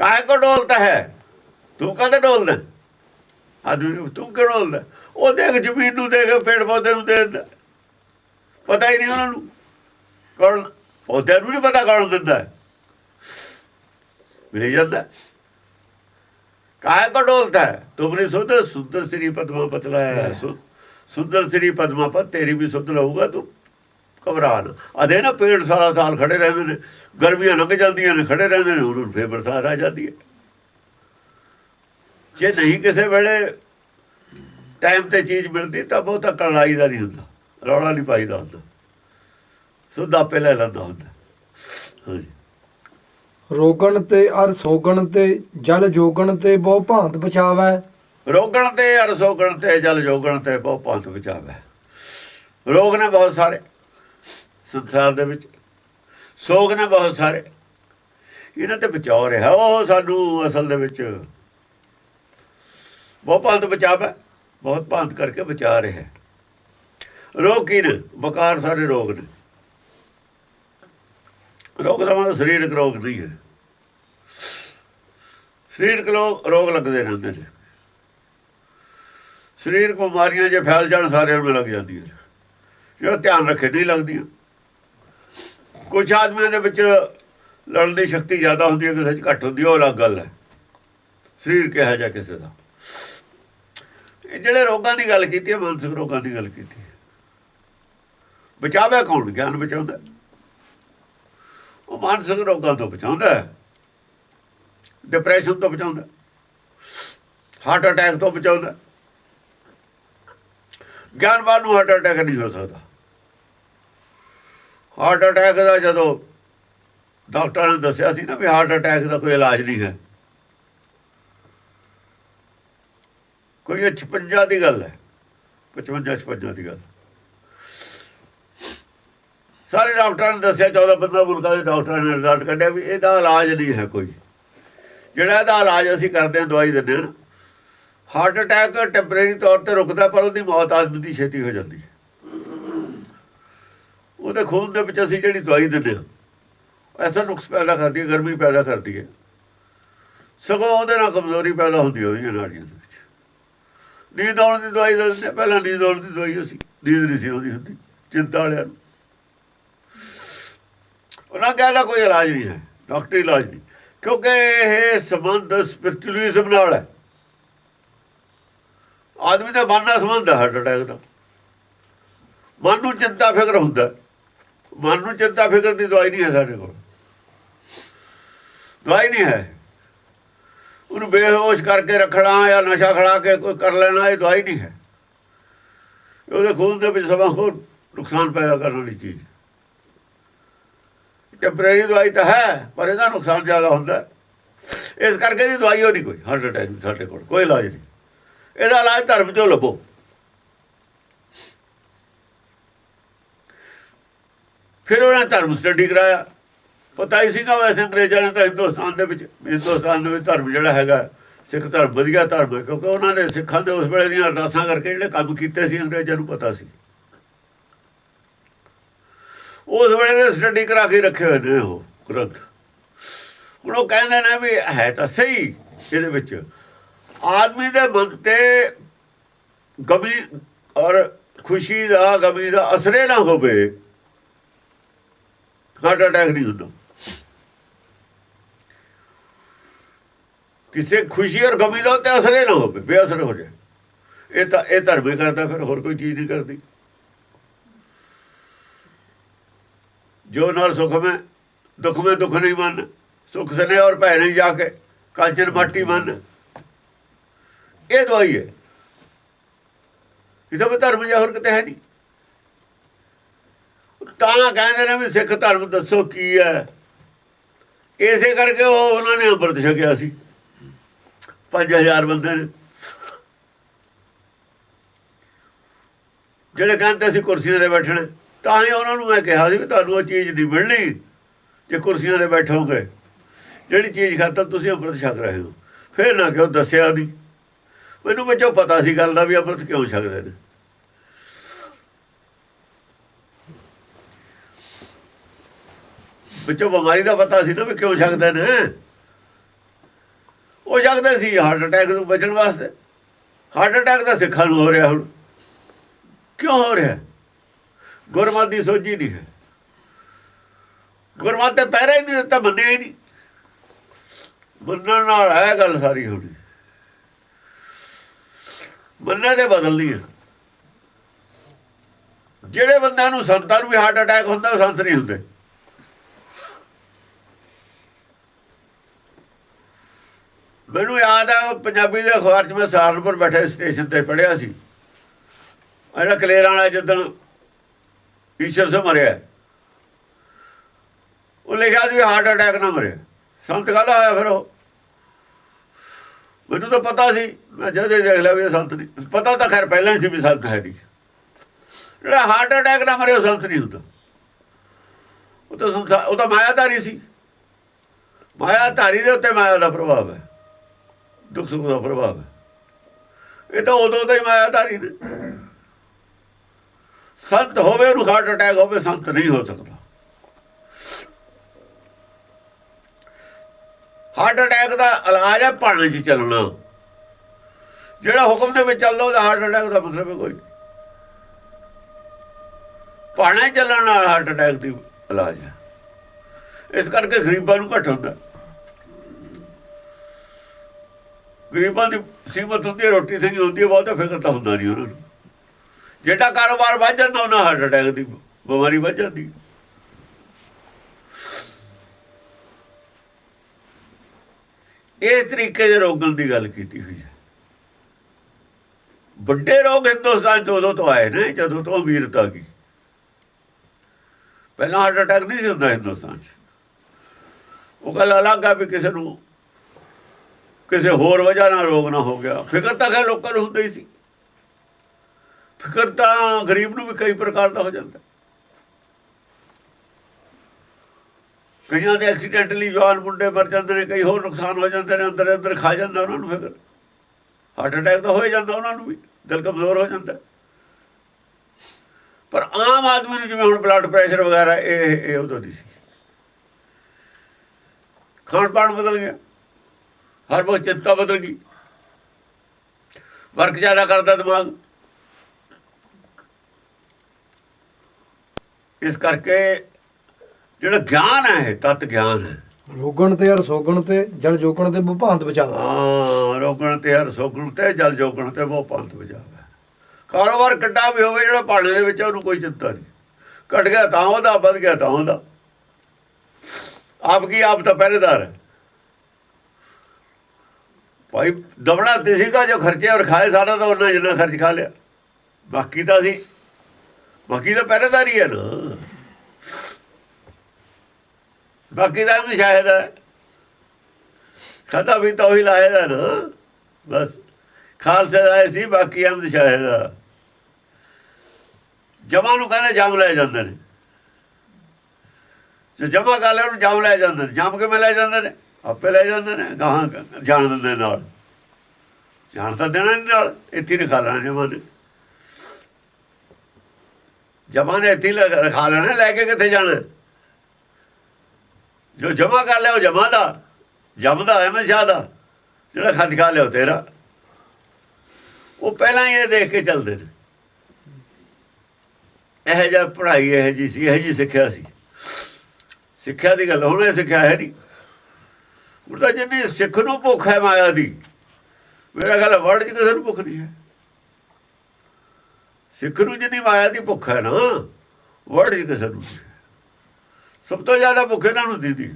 ਕਾਇ ਕੋ ਡੋਲਦਾ ਹੈ? ਤੂੰ ਕਦ ਡੋਲਦਾ? ਆਦਮੀ ਤੂੰ ਕਿਉਂ ਡੋਲਦਾ? ਉਹ ਦੇਖ ਜ਼ਮੀਨ ਨੂੰ ਦੇਖ, ਪੇੜ ਪੌਦੇ ਨੂੰ ਦੇਖ। ਪਤਾ ਹੀ ਨਹੀਂ ਉਹਨਾਂ ਨੂੰ। ਕੌਣ? ਪੌਦੇ ਨੂੰ ਨਹੀਂ ਪਤਾ ਕੌਣ ਦਿੰਦਾ। ਮਿਲ ਜਾਂਦਾ। ਕਾਇ ਕੋ ਡੋਲਦਾ ਨਹੀਂ ਸੁਧ, ਸੁੰਦਰ ਸ੍ਰੀ ਪਦਮਾ ਪਤਲਾ ਹੈ। ਸੁੰਦਰ ਸ੍ਰੀ ਪਦਮਾ ਪਤ, ਤੇਰੀ ਵੀ ਸੁਧ ਰਹੂਗਾ ਤੂੰ। ਘਬਰਾ ਨਾ ਅਦੇ ਨਾ ਪੇੜ ਸਾਰਾ ਸਾਲ ਖੜੇ ਰਹਿੰਦੇ ਨੇ ਗਰਮੀਆਂ ਲੰਘ ਜਾਂਦੀਆਂ ਨੇ ਖੜੇ ਰਹਿੰਦੇ ਨੇ ਉਹਨਾਂ ਨੂੰ ਫੇਰ ਬਰਸਾਤ ਆ ਜਾਂਦੀ ਹੈ। ਜੇ ਨਹੀਂ ਕਿਸੇ ਵੇਲੇ ਟਾਈਮ ਤੇ ਚੀਜ਼ ਮਿਲਦੀ ਤਾਂ ਬਹੁਤਾ ਕੜਾਈ ਦਾ ਨਹੀਂ ਹੁੰਦਾ ਰੌਲਾ ਨਹੀਂ ਪਾਈਦਾ ਹੁੰਦਾ। ਸੁੱਧਾ ਪਹਿਲੇ ਲੈਂਦਾ ਹੁੰਦਾ। ਰੋਗਣ ਤੇ ਅਰ ਸੋਗਣ ਤੇ ਜਲ ਜੋਗਣ ਤੇ ਬਹੁ ਭਾਂਤ ਬਚਾਵੈ ਰੋਗਣ ਤੇ ਅਰ ਸੋਗਣ ਤੇ ਜਲ ਜੋਗਣ ਤੇ ਬਹੁ ਪੰਥ ਬਚਾਵੇ ਰੋਗ ਨੇ ਬਹੁਤ ਸਾਰੇ। ਸੰਸਾਰ ਦੇ ਵਿੱਚ। ਸੋਗ ਨੇ ਬਹੁਤ ਸਾਰੇ। ਇਹਨਾਂ ਤੇ ਬਚਾਓ ਰਿਹਾ। ਉਹ ਸਾਨੂੰ ਅਸਲ ਦੇ ਵਿੱਚ ਬਹੁਤ ਭਾਂਤ ਬਚਾਵੇ ਬਹੁਤ ਭਾਂਤ ਕਰਕੇ ਬਚਾ ਰਿਹਾ। ਰੋਗ ਕੀ ਨੇ? ਬਕਾਰ ਸਾਰੇ ਰੋਗ ਨੇ। ਰੋਗ ਦਾ ਮਤਲਬ ਸਰੀਰਕ ਰੋਗ ਨਹੀਂ ਹੈ। ਸਰੀਰਕ ਲੋਕ ਰੋਗ ਲੱਗਦੇ ਰਹਿੰਦੇ ਨੇ ਸਰੀਰਕ ਬਿਮਾਰੀਆਂ ਜੇ ਫੈਲ ਜਾਣ, ਸਾਰਿਆਂ ਨੂੰ ਲੱਗ ਜਾਂਦੀਆਂ ਜਿਹੜਾ ਧਿਆਨ ਰੱਖੇ ਨਹੀਂ ਲੱਗਦੀਆਂ। ਕੁਝ ਆਦਮੀਆਂ ਦੇ ਵਿੱਚ ਲੜਨ ਦੀ ਸ਼ਕਤੀ ਜ਼ਿਆਦਾ ਹੁੰਦੀ ਹੈ, ਕਿਸੇ 'ਚ ਘੱਟ ਹੁੰਦੀ ਹੈ, ਉਹ ਅਲੱਗ ਗੱਲ ਹੈ। ਸਰੀਰ ਕਿਹਾ ਜਾ ਕਿਸੇ ਦਾ। ਇਹ ਜਿਹੜੇ ਰੋਗਾਂ ਦੀ ਗੱਲ ਕੀਤੀ ਹੈ, ਮਾਨਸਿਕ ਰੋਗਾਂ ਦੀ ਗੱਲ ਕੀਤੀ ਹੈ। ਬਚਾਵੇ ਕੌਣ? ਗਿਆਨ ਬਚਾਉਂਦਾ ਉਹ ਮਾਨਸਿਕ ਰੋਗਾਂ ਤੋਂ ਬਚਾਉਂਦਾ ਹੈ। ਡਿਪਰੈਸ਼ਨ ਤੋਂ ਬਚਾਉਂਦਾ ਹਾਰਟ ਅਟੈਕ ਤੋਂ ਬਚਾਉਂਦਾ ਗਿਆਨਵਾਨ ਨੂੰ ਹਾਰਟ ਅਟੈਕ ਨਹੀਂ ਹੋ ਸਕਦਾ। ਹਾਰਟ ਅਟੈਕ ਦਾ ਜਦੋਂ ਡਾਕਟਰਾਂ ਨੇ ਦੱਸਿਆ ਸੀ ਨਾ ਵੀ ਹਾਰਟ ਅਟੈਕ ਦਾ ਕੋਈ ਇਲਾਜ ਨਹੀਂ ਹੈ। ਕੋਈ ਇਹ 56 ਦੀ ਗੱਲ ਹੈ। 55 56 ਦੀ ਗੱਲ। ਸਾਰੇ ਡਾਕਟਰਾਂ ਨੇ ਦੱਸਿਆ 14 15 ਮੁਲਕਾਂ ਦੇ ਡਾਕਟਰਾਂ ਨੇ ਰਿਜ਼ਲਟ ਕੱਢਿਆ ਵੀ ਇਹਦਾ ਇਲਾਜ ਨਹੀਂ ਹੈ ਕੋਈ। ਜਿਹੜਾ ਇਹਦਾ ਇਲਾਜ ਅਸੀਂ ਕਰਦੇ ਹਾਂ, ਦਵਾਈ ਦਿੰਦੇ ਹਾਂ ਨਾ। ਹਾਰਟ ਅਟੈਕ ਟੈਂਪਰੇਰੀ ਤੌਰ ਤੇ ਰੁਕਦਾ, ਪਰ ਉਹਦੀ ਮੌਤ ਆਦਮੀ ਦੀ ਛੇਤੀ ਹੋ ਜਾਂਦੀ ਹੈ। ਉਹਦੇ ਖੂਨ ਦੇ ਵਿੱਚ ਅਸੀਂ ਜਿਹੜੀ ਦਵਾਈ ਦਿੰਦੇ ਹਾਂ ਐਸਾ ਨੁਕਸ ਪੈਦਾ ਕਰਦੀ ਹੈ, ਗਰਮੀ ਪੈਦਾ ਕਰਦੀ ਹੈ। ਸਗੋਂ ਉਹਦੇ ਨਾਲ ਕਮਜ਼ੋਰੀ ਪੈਦਾ ਹੁੰਦੀ ਹੋਈ ਹੈ ਨਾੜੀਆਂ ਦੇ ਵਿੱਚ। ਨੀਂਦ ਆਉਣ ਦੀ ਦਵਾਈ ਦਿੰਦੇ ਪਹਿਲਾਂ ਨੀਂਦ ਆਉਣ ਦੀ ਦਵਾਈ ਅਸੀਂ, ਨੀਂਦ ਨਹੀਂ ਸੀ ਆਉਂਦੀ ਹੁੰਦੀ, ਚਿੰਤਾ ਵਾਲਿਆਂ ਨੂੰ। ਉਹਨਾਂ ਕਹਿੰਦਾ ਕੋਈ ਇਲਾਜ ਨਹੀਂ ਹੈ, ਡਾਕਟਰੀ ਇਲਾਜ ਨਹੀਂ, ਕਿਉਂਕਿ ਇਹ ਸੰਬੰਧ ਸਪਿਰਚੁਅਲਿਜ਼ਮ ਨਾਲ ਹੈ। ਆਦਮੀ ਦਾ ਮਨ ਨਾਲ ਸੰਬੰਧ ਹੈ ਹਾਰਟ ਅਟੈਕ ਦਾ। ਮਨ ਨੂੰ ਚਿੰਤਾ ਫਿਕਰ ਹੁੰਦਾ ਹੈ। ਮਨ ਨੂੰ ਚਿੰਤਾ ਫਿਕਰ ਦੀ ਦਵਾਈ ਨਹੀਂ ਹੈ ਸਾਡੇ ਕੋਲ। ਦਵਾਈ ਨਹੀਂ ਹੈ। ਉਹਨੂੰ ਬੇਹੋਸ਼ ਕਰਕੇ ਰੱਖਣਾ ਜਾਂ ਨਸ਼ਾ ਖੜਾ ਕੇ ਕੋਈ ਕਰ ਲੈਣਾ, ਇਹ ਦਵਾਈ ਨਹੀਂ ਹੈ। ਉਹਦੇ ਖੂਨ ਦੇ ਵਿੱਚ ਸਮਾਂ ਹੋਰ ਨੁਕਸਾਨ ਪੈਦਾ ਕਰਨ ਵਾਲੀ ਚੀਜ਼ ਟੈਂਪਰੇਰੀ ਦਵਾਈ ਤਾਂ ਹੈ, ਪਰ ਇਹਦਾ ਨੁਕਸਾਨ ਜ਼ਿਆਦਾ ਹੁੰਦਾ ਇਸ ਕਰਕੇ ਦੀ ਦਵਾਈ ਹੋ ਨਹੀਂ ਕੋਈ ਹਾਰਟ ਅਟੈਕ ਸਾਡੇ ਕੋਲ, ਕੋਈ ਇਲਾਜ ਨਹੀਂ। ਇਹਦਾ ਇਲਾਜ ਧਰਮ ਚੋਂ ਲੱਭੋ। ਫਿਰ ਉਹਨਾਂ ਧਰਮ ਸਟੱਡੀ ਕਰਾਇਆ। ਪਤਾ ਹੀ ਸੀਗਾ ਵੈਸੇ ਅੰਗਰੇਜ਼ਾਂ ਨੇ ਤਾਂ ਹਿੰਦੁਸਤਾਨ ਦੇ ਵਿੱਚ, ਹਿੰਦੁਸਤਾਨ ਦੇ ਵਿੱਚ ਧਰਮ ਜਿਹੜਾ ਹੈਗਾ, ਸਿੱਖ ਧਰਮ, ਵਧੀਆ ਧਰਮ ਹੈ, ਕਿਉਂਕਿ ਉਹਨਾਂ ਨੇ ਸਿੱਖਾਂ ਦੇ ਉਸ ਵੇਲੇ ਦੀਆਂ ਅਰਦਾਸਾਂ ਕਰਕੇ ਜਿਹੜੇ ਕੰਮ ਕੀਤੇ ਸੀ ਅੰਗਰੇਜ਼ਾਂ ਨੂੰ ਪਤਾ ਸੀ। ਉਸ ਵੇਲੇ ਦੇ ਸਟੱਡੀ ਕਰਾ ਕੇ ਰੱਖੇ ਹੋਏ ਨੇ ਉਹ ਗ੍ਰੰਥ। ਹੁਣ ਉਹ ਕਹਿੰਦੇ ਨੇ ਵੀ ਹੈ ਤਾਂ ਸਹੀ ਇਹਦੇ ਵਿੱਚ। ਆਦਮੀ ਦੇ ਮਨ ਤੇ ਗਮੀ ਔਰ ਖੁਸ਼ੀ ਦਾ, ਗਮੀ ਦਾ ਅਸਰੇ ਨਾ ਹੋਵੇ। ਹਾਰਟ ਅਟੈਕ ਨਹੀਂ ਹੁੰਦਾ ਕਿਸੇ ਖੁਸ਼ੀ ਔਰ ਗਮੀ ਦਾ ਉੱਤੇ ਅਸਰੇ ਨਾ ਹੋਵੇ, ਬੇਅਸਰ ਹੋ ਜਾਏ। ਇਹ ਤਾਂ, ਇਹ ਧਰਮੇ ਕਰਦਾ ਫਿਰ, ਹੋਰ ਕੋਈ ਚੀਜ਼ ਨਹੀਂ ਕਰਦੀ। ਜੋ ਨਾਲ ਸੁਖ ਮੈਂ, ਦੁੱਖ ਮੈਂ, ਦੁੱਖ ਨਹੀਂ ਮੰਨ। ਸੁਖ ਸਨੇ ਔਰ ਭੈ ਨਹੀਂ ਜਾ ਕੇ ਕਾਂਚਨ ਮਾਟੀ ਮੰਨ। ਇਹ ਦਵਾਈ ਹੈ। ਇਹਦਾ ਵੀ ਧਰਮ ਜਾਂ ਹੋਰ ਕਿਤੇ ਹੈ ਨਹੀਂ। ਤਾਂ ਕਹਿੰਦੇ ਨੇ ਵੀ ਸਿੱਖ ਧਰਮ ਦੱਸੋ ਕੀ ਹੈ। ਇਸੇ ਕਰਕੇ ਉਹ ਉਹਨਾਂ ਨੇ ਅੰਮ੍ਰਿਤ ਛਕਿਆ ਸੀ। 5000 ਬੰਦੇ ਨੇ। ਜਿਹੜੇ ਕਹਿੰਦੇ ਸੀ ਕੁਰਸੀਆਂ ਤੇ ਬੈਠਣੇ, ਤਾਂ ਹੀ ਉਹਨਾਂ ਨੂੰ ਮੈਂ ਕਿਹਾ ਸੀ ਵੀ ਤੁਹਾਨੂੰ ਉਹ ਚੀਜ਼ ਨਹੀਂ ਮਿਲਣੀ, ਜੇ ਕੁਰਸੀਆਂ ਤੇ ਬੈਠੋਗੇ। ਜਿਹੜੀ ਚੀਜ਼ ਖਾਤਰ ਤੁਸੀਂ ਅੰਮ੍ਰਿਤ ਛਕ ਰਹੇ ਹੋ। ਫਿਰ ਨਾ ਕਿਉਂ ਦੱਸਿਆ ਨਹੀਂ। ਮੈਨੂੰ ਵਿੱਚੋਂ ਪਤਾ ਸੀ ਗੱਲ ਦਾ ਵੀ ਅੰਮ੍ਰਿਤ ਕਿਉਂ ਛਕਦੇ ਨੇ। ਵਿੱਚੋਂ ਬਿਮਾਰੀ ਦਾ ਪਤਾ ਸੀ ਨਾ ਵੀ ਕਿਉਂ ਛਕਦੇ ਨੇ। ਉਹ ਛਕਦੇ ਸੀ ਹਾਰਟ ਅਟੈਕ ਤੋਂ ਬਚਣ ਵਾਸਤੇ। ਹਾਰਟ ਅਟੈਕ ਦਾ ਸਿੱਖਾਂ ਨੂੰ ਹੋ ਰਿਹਾ ਹੁਣ। ਕਿਉਂ ਹੋ ਰਿਹਾ? ਗੁਰਮਤ ਦੀ ਸੋਝੀ ਨਹੀਂ ਹੈ। ਗੁਰਮਤ ਤੇ ਪਹਿਰਾ ਹੀ ਨਹੀਂ ਦਿੱਤਾ, ਮੰਨਿਆ ਹੀ ਨਹੀਂ। ਮੰਨਣ ਨਾਲ ਹੈ ਗੱਲ ਸਾਰੀ ਹੋਣੀ ਮੰਨਣੇ ਦੇ ਬਦਲਦੀ ਹੈ। ਜਿਹੜੇ ਬੰਦਿਆਂ ਨੂੰ ਸੰਤਾਂ ਨੂੰ ਵੀ ਹਾਰਟ ਅਟੈਕ ਹੁੰਦਾ, ਉਹ ਸੰਤ ਨਹੀਂ ਹੁੰਦੇ। ਮੈਨੂੰ ਯਾਦ ਆ ਪੰਜਾਬੀ ਦੇ ਅਖਬਾਰ 'ਚ ਮੈਂ ਸਹਾਰਨਪੁਰ ਬੈਠੇ ਸਟੇਸ਼ਨ ਤੇ ਪੜਿਆ ਸੀ। ਆਹ ਜਿਹੜਾ ਕਲੇਰਾਂ ਵਾਲਾ ਜਿੱਦਣ ਈਸ਼ਵਰ ਸੇ ਮਰਿਆ ਉਹ ਲਿਖਿਆ ਸੀ ਵੀ ਹਾਰਟ ਅਟੈਕ ਨਾਲ ਮਰਿਆ ਸੰਤ ਕਾਹਦਾ ਹੋਇਆ ਫਿਰ ਉਹ? ਮੈਨੂੰ ਤਾਂ ਪਤਾ ਸੀ, ਮੈਂ ਜਦ ਦੇਖ ਲਿਆ ਵੀ ਇਹ ਸੰਤ ਨਹੀਂ। ਪਤਾ ਤਾਂ ਖੈਰ ਪਹਿਲਾਂ ਹੀ ਸੀ ਵੀ ਸੰਤ ਹੈ ਨਹੀਂ। ਜਿਹੜਾ ਹਾਰਟ ਅਟੈਕ ਨਾਲ ਮਰਿਆ ਉਹ ਸੰਤ ਨਹੀਂ ਹੁੰਦਾ। ਉਹ ਤਾਂ ਸੰਸਾਰ ਉਹ ਤਾਂ ਮਾਇਆਧਾਰੀ ਸੀ। ਮਾਇਆਧਾਰੀ ਦੇ ਉੱਤੇ ਮਾਇਆ ਦਾ ਪ੍ਰਭਾਵ ਹੈ। ਦੁੱਖ ਸੁੱਖ ਦਾ ਪ੍ਰਭਾਵ ਹੈ। ਇਹ ਤਾਂ ਉਦੋਂ ਦਾ ਹੀ ਮਾਇਆਦਾਰੀ ਨੇ। ਸੰਤ ਹੋਵੇ, ਉਹਨੂੰ ਹਾਰਟ ਅਟੈਕ ਹੋਵੇ ਸੰਤ ਨਹੀਂ ਹੋ ਸਕਦਾ। ਹਾਰਟ ਅਟੈਕ ਦਾ ਇਲਾਜ ਹੈ ਪਾਣੀ 'ਚ ਚੱਲਣਾ। ਜਿਹੜਾ ਹੁਕਮ ਦੇ ਵਿੱਚ ਚੱਲਦਾ, ਉਹਦਾ ਹਾਰਟ ਅਟੈਕ ਦਾ ਮਤਲਬ ਕੋਈ ਨਹੀਂ। ਪਾਣਾ ਚੱਲਣ ਨਾਲ ਹਾਰਟ ਅਟੈਕ ਦੀ ਇਲਾਜ ਹੈ। ਇਸ ਕਰਕੇ ਗਰੀਬਾਂ ਨੂੰ ਘੱਟ ਹੁੰਦਾ। ਗਰੀਬਾਂ ਦੀ ਸੀਮਤ ਹੁੰਦੀ ਹੈ, ਰੋਟੀ ਸਹੀ ਹੁੰਦੀ ਹੈ, ਬਹੁਤਾ ਫਿਕਰ ਤਾਂ ਹੁੰਦਾ ਨਹੀਂ ਉਹਨਾਂ ਨੂੰ। ਜਿਹੜਾ ਕਾਰੋਬਾਰ ਵੱਧ ਜਾਂਦਾ, ਉਹਨਾਂ ਹਾਰਟ ਅਟੈਕ ਦੀ ਬਿਮਾਰੀ ਵੱਧ ਜਾਂਦੀ ਇਸ ਤਰੀਕੇ ਦੇ ਰੋਗਾਂ ਦੀ ਗੱਲ ਕੀਤੀ ਹੋਈ ਹੈ। ਵੱਡੇ ਰੋਗ ਹਿੰਦੁਸਤਾਨ 'ਚ ਉਦੋਂ ਤੋਂ ਆਏ ਨੇ, ਜਦੋਂ ਤੋਂ ਅਮੀਰਤਾ ਗਈ। ਪਹਿਲਾਂ ਹਾਰਟ ਅਟੈਕ ਨਹੀਂ ਸੀ ਹੁੰਦਾ ਹਿੰਦੁਸਤਾਨ 'ਚ। ਉਹ ਗੱਲ ਅਲੱਗ ਆ ਵੀ ਕਿਸੇ ਨੂੰ ਕਿਸੇ ਹੋਰ ਵਜ੍ਹਾ ਨਾਲ ਰੋਗ ਨਾ ਹੋ ਗਿਆ। ਫਿਕਰ ਤਾਂ ਖੈਰ ਲੋਕਾਂ ਨੂੰ ਹੁੰਦਾ ਹੀ ਸੀ। ਫਿਕਰ ਤਾਂ ਗਰੀਬ ਨੂੰ ਵੀ ਕਈ ਪ੍ਰਕਾਰ ਦਾ ਹੋ ਜਾਂਦਾ। ਕਈਆਂ ਦੇ ਐਕਸੀਡੈਂਟਲੀ ਜਵਾਨ ਮੁੰਡੇ ਮਰ ਜਾਂਦੇ ਨੇ, ਕਈ ਹੋਰ ਨੁਕਸਾਨ ਹੋ ਜਾਂਦੇ ਨੇ, ਅੰਦਰ ਅੰਦਰ ਖਾ ਜਾਂਦਾ ਉਹਨਾਂ ਨੂੰ ਫਿਕਰ। ਹਾਰਟ ਅਟੈਕ ਤਾਂ ਹੋ ਹੀ ਜਾਂਦਾ ਉਹਨਾਂ ਨੂੰ ਵੀ, ਦਿਲ ਕਮਜ਼ੋਰ ਹੋ ਜਾਂਦਾ। ਪਰ ਆਮ ਆਦਮੀ ਨੂੰ ਜਿਵੇਂ ਹੁਣ ਬਲੱਡ ਪ੍ਰੈਸ਼ਰ ਵਗੈਰਾ, ਇਹ ਇਹ ਉਦੋਂ ਨਹੀਂ ਸੀ। ਖਾਣ ਪਾਣ ਬਦਲ ਗਿਆ। ਹਰ ਵਕਤ ਚਿੰਤਾ ਬਦਲ ਗਈ ਵਰਕ ਜ਼ਿਆਦਾ ਕਰਦਾ ਦਿਮਾਗ। ਇਸ ਕਰਕੇ ਜਿਹੜਾ ਗਿਆਨ ਹੈ ਤਤ ਗਿਆਨ ਹੈ। ਰੋਗਣ ਤੇ ਅਰ ਸੋਗਣ ਤੇ ਜਲ ਜੋਗਣ ਤੇ ਬਭਾਂਤ ਬਚਾਵਾ ਹਾਂ ਰੋਕਣ ਤੇ ਹਰ ਸੋਕਣ ਤੇ ਜਲ ਜੋਗਣ ਤੇ ਪੰਥ ਵਜਾਵੇ ਕਾਰੋਬਾਰ ਕੱਟਾ ਵੀ ਹੋਵੇ ਜਿਹੜਾ ਪਾਣੇ ਦੇ ਵਿੱਚ ਉਹਨੂੰ ਕੋਈ ਚਿੰਤਾ ਨਹੀਂ। ਘਟ ਗਿਆ ਤਾਂ ਉਹਦਾ ਵੱਧ ਗਿਆ ਤਾਂ ਉਹਦਾ। ਆਪ ਕੀ ਆਪ ਤਾਂ ਪਹਿਰੇਦਾਰ ਹੈ। ਭਾਈ ਦਵੜਾ ਤੇ ਸੀਗਾ, ਜੋ ਖਰਚੇ ਔਰ ਖਾਏ ਸਾਡਾ ਤਾਂ ਉਹਨਾਂ ਜਿੰਨਾ ਖਰਚ ਖਾ ਲਿਆ। ਬਾਕੀ ਤਾਂ ਸੀ। ਬਾਕੀ ਤਾਂ ਪਹਿਰੇਦਾਰੀ ਹੈ ਨਾ। ਬਾਕੀ ਦਾ ਵੀ ਸ਼ਾਇਦ ਹੈ। ਖਾਦਾ ਵੀ ਤਾਂ ਉਹੀ ਲਾਇਆ ਨਾ। ਬਸ, ਖਾਲਸੇ ਦਾ ਇਹ ਸੀ, ਬਾਕੀ ਅਮਦ ਸ਼ਾਇਦ ਆ ਜਮਾ ਨੂੰ ਕਹਿੰਦੇ ਜਮ ਲੈ ਜਾਂਦੇ ਨੇ। ਜੋ ਜਮਾ ਕਰ ਲੈ ਉਹਨੂੰ ਜਮ ਲੈ ਜਾਂਦੇ ਨੇ। ਜਮ ਕਿਵੇਂ ਲੈ ਜਾਂਦੇ ਨੇ? ਆਪੇ ਲੈ ਜਾਂਦੇ ਨੇ, ਗਾਹਾਂ ਜਾਣ ਦਿੰਦੇ ਨਾਲ। ਜਾਣ ਤਾਂ ਦੇਣਾ ਨਹੀਂ ਨਾਲ, ਇੱਥੇ ਰਖਾ ਲੈਣਾ ਜਮਾ ਨੇ। ਜਮਾ ਨੇ ਇੱਥੇ ਰਖਾ ਲੈਣਾ, ਲੈ ਕੇ ਕਿੱਥੇ ਜਾਣਾ? ਜੋ ਜਮਾ ਕਰ ਲਿਆ, ਉਹ ਜਮਾ ਦਾ। ਜਮਦਾ ਹੈ ਮੈਂ ਜ਼ਿਆਦਾ। ਜਿਹੜਾ ਖੱਜ ਖਾ ਲਿਆ ਤੇਰਾ। ਉਹ ਪਹਿਲਾਂ ਹੀ ਇਹ ਦੇਖ ਕੇ ਚੱਲਦੇ ਨੇ। ਇਹ ਜਿਹਾ ਪੜ੍ਹਾਈ ਇਹ ਜੀ ਸੀ, ਇਹ ਜੀ ਸਿੱਖਿਆ ਸੀ। ਸਿੱਖਿਆ ਦੀ ਗੱਲ, ਹੁਣ ਇਹ ਸਿੱਖਿਆ ਹੈ ਨਹੀਂ ਉਹਦਾ ਜਿੰਨੀ ਸਿੱਖ ਨੂੰ ਭੁੱਖ ਹੈ ਮਾਇਆ ਦੀ, ਮੇਰਾ ਗੱਲ ਵਰਡ 'ਚ ਕਿਸੇ ਨੂੰ ਭੁੱਖ ਨਹੀਂ ਹੈ। ਸਿੱਖ ਨੂੰ ਜਿੰਨੀ ਮਾਇਆ ਦੀ ਭੁੱਖ ਹੈ ਨਾ ਵਰਡ 'ਚ ਕਿਸੇ ਨੂੰ ਸਭ ਤੋਂ ਜ਼ਿਆਦਾ ਭੁੱਖ ਇਹਨਾਂ ਨੂੰ ਦੀਦੀ।